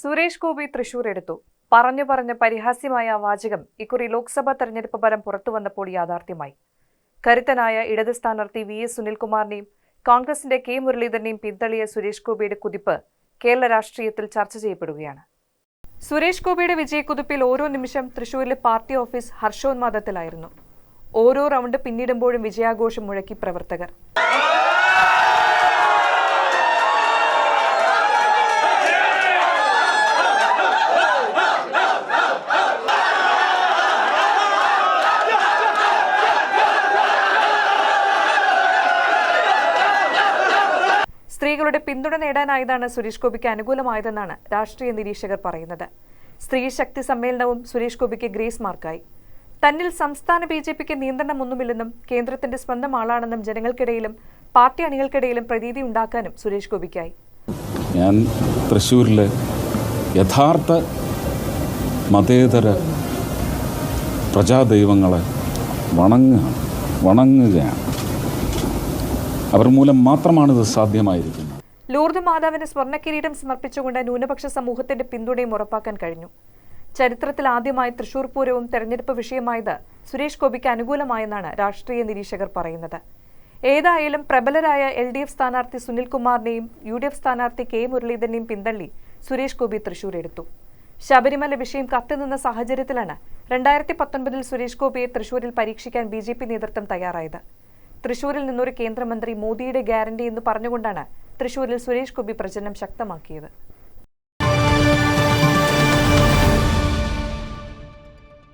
സുരേഷ് ഗോപി തൃശൂർ എടുത്തു. പറഞ്ഞു പറഞ്ഞ പരിഹാസ്യമായ വാചകം ഇക്കുറി ലോക്സഭാ തെരഞ്ഞെടുപ്പ് ഫലം പുറത്തു വന്നപ്പോൾ യാഥാർത്ഥ്യമായി. കരുത്തനായ ഇടത് സ്ഥാനാർത്ഥി വി എസ് സുനിൽകുമാറിനെയും കോൺഗ്രസിന്റെ കെ മുരളീധരനെയും പിന്തള്ളിയ സുരേഷ് ഗോപിയുടെ കുതിപ്പ് കേരള രാഷ്ട്രീയത്തിൽ ചർച്ച ചെയ്യപ്പെടുകയാണ്. സുരേഷ് ഗോപിയുടെ വിജയക്കുതിപ്പിൽ ഓരോ നിമിഷം തൃശൂരിലെ പാർട്ടി ഓഫീസ് ഹർഷോന്മാദത്തിലായിരുന്നു. ഓരോ റൗണ്ട് പിന്നിടുമ്പോഴും വിജയാഘോഷം മുഴക്കി പ്രവർത്തകർ. സ്ത്രീകളുടെ പിന്തുണ നേടാനായതാണ് സുരേഷ് ഗോപിക്ക് അനുകൂലമായതെന്നാണ് രാഷ്ട്രീയ നിരീക്ഷകർ പറയുന്നത്. സ്ത്രീ ശക്തി സമ്മേളനവും സുരേഷ് ഗോപിക്ക് ഗ്രേസ് മാർക്കായി. തന്നിൽ സംസ്ഥാന ബി ജെ പിക്ക് നിയന്ത്രണമൊന്നുമില്ലെന്നും കേന്ദ്രത്തിന്റെ സ്വന്തം ആളാണെന്നും ജനങ്ങൾക്കിടയിലും പാർട്ടി അണികൾക്കിടയിലും പ്രതീതി ഉണ്ടാക്കാനും സുരേഷ് ഗോപിക്കായി. ഞാൻ തൃശ്ശൂരിലെ യഥാർത്ഥ മതേതര പ്രജാദൈവങ്ങളെ വണങ്ങുകയാണ് വണങ്ങുകയാണ്. അവർ മൂലം മാത്രമാണ് ഇത് സാധ്യമായിരിക്കുന്നത്. ലൂർദ് മാതാവിന് സ്വർണക്കിരീടം സമർപ്പിച്ചുകൊണ്ട് ന്യൂനപക്ഷ സമൂഹത്തിന്റെ പിന്തുണയും ഉറപ്പാക്കാൻ കഴിഞ്ഞു. ചരിത്രത്തിൽ ആദ്യമായി തൃശൂർ പൂരവും തെരഞ്ഞെടുപ്പ് വിഷയമായത് സുരേഷ് ഗോപിക്ക് അനുകൂലമായെന്നാണ് രാഷ്ട്രീയ നിരീക്ഷകർ പറയുന്നത്. ഏതായാലും പ്രബലരായ എൽ ഡി എഫ് സ്ഥാനാർത്ഥി സുനിൽകുമാറിനെയും യു ഡി എഫ് സ്ഥാനാർത്ഥി കെ മുരളീധരനെയും പിന്തള്ളി സുരേഷ് ഗോപി തൃശൂർ എടുത്തു ശബരിമല വിഷയം കത്തിനിന്ന സാഹചര്യത്തിലാണ് രണ്ടായിരത്തി പത്തൊൻപതിൽ സുരേഷ് ഗോപിയെ തൃശൂരിൽ പരീക്ഷിക്കാൻ ബി നേതൃത്വം തയ്യാറായത്. തൃശൂരിൽ നിന്നൊരു കേന്ദ്രമന്ത്രി മോദിയുടെ ഗ്യാരണ്ടി എന്ന് പറഞ്ഞുകൊണ്ടാണ് തൃശൂരിൽ സുരേഷ് ഗോപി പ്രചരണം ശക്തമാക്കിയത്.